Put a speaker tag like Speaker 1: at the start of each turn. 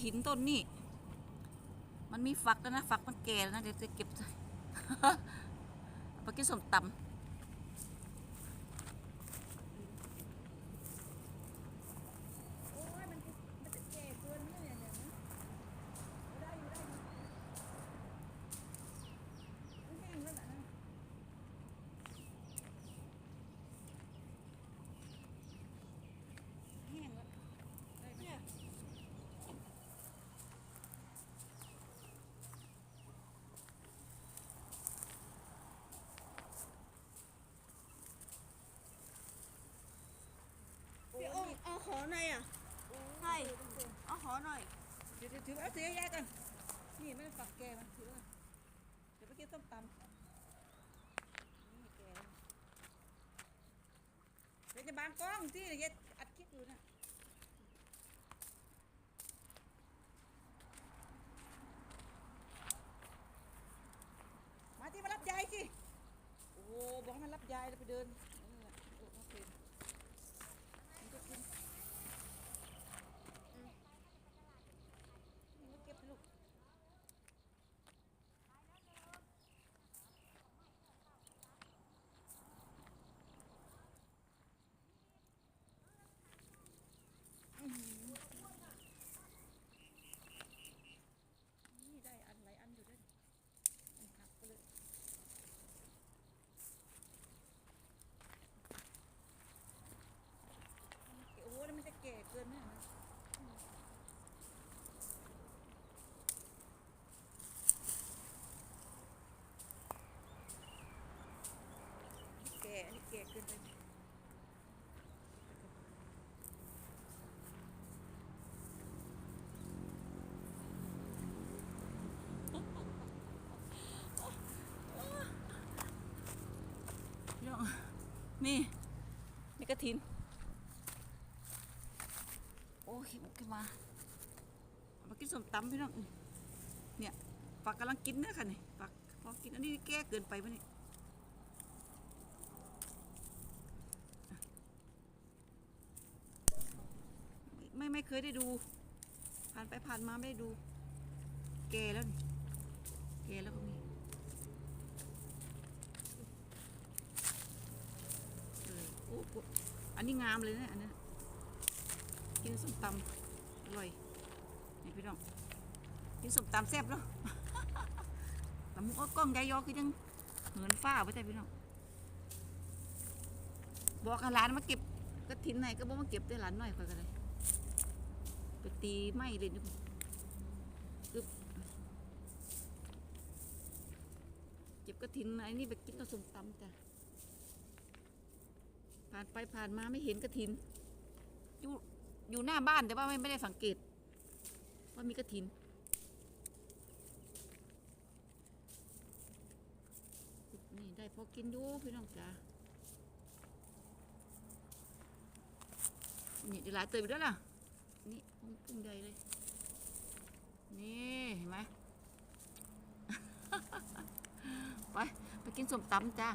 Speaker 1: ถินต้นนี่มันมีฝักแล้วนะฝักมันแก่แล้วนะเดี๋ยวจะเก็บไปกินส้มตำ
Speaker 2: อ้ยมันจะมันจะแก่เกินเนี่ยเนี่ยนะได้อยู่ได้อยู่มันแห้งแล้วนะแห้งแล้วได้ไหมเนี่ย
Speaker 3: พี่องค์เอา ขอหน่อยอะ
Speaker 2: ใช่
Speaker 3: เอาขอหน่อย
Speaker 2: เดี๋ยวเดี๋ยวถือเอาถือแยกกันนี่ไม่ได้ฝักแกมันถือเอาเดี๋ยวไปกินส้มตำนี่แกเดี๋ยวจะบางกล้องที่เดี๋ยวอัดคลิปอยู่นะมาที่มารับยายสิโอ้โหบอกให้มันรับยายแล้วไปเดินนี่แหละเออโอเคมันจะกินอืมนี่มาเก็บลูก นี่ได้อันหลายอันอยู่ด้วยอันหักไปเลยโอ้โหแล้วมัน แก่เกินไหมนะแก่อันนี้แก่เกินไปำ
Speaker 1: พี่น้องนี่ นี่กระถิน อ้ยมันขึ้นมาเอามากินส้มตำพี่น้องเนี่ยฝักกำลังกินนะค่ะนี่ฝักพอกินอันนี้แก่เกินไปปะเนี่ไม่ไม่เคยได้ดู ผ่านไปผ่านมาไม่ได้ดู แก่แล้วนี่แก่แล้วก็มีโอ้อันนี้งามเลยนะอันนั้ กินส้มตำอร่อยนี่พี่น้องกินส้มตำแซ่บเนาะตำมุกเอากล้องใหญ่ยอคือยังเหินฟ้าไปแต่พี่น้องบอกให้หลานมาเก็บกระถินไหนก็บอกมาเก็บได้หลานหน่อยคอยกันเลยไปตีไม้เลยนี่อึ๊บเก็บกระถินไอ้นี่ไปกินกับส้มตำจ้ะผ่านไปผ่านมาไม่เห็นกระถินอยู่ อยู่หน้าบ้านแต่ว่าไม่ไม่ได้สังเกต ว่ามีกระถิน นี่ได้พอกินอยู่พี่น้องจ๋านี่เดี๋ยวหลายเติมด้วยล่ะ นี่พุ่งพุ่งใหญ่เลย นี่เห็นไหม ไป ไปกินส้มตำจ้า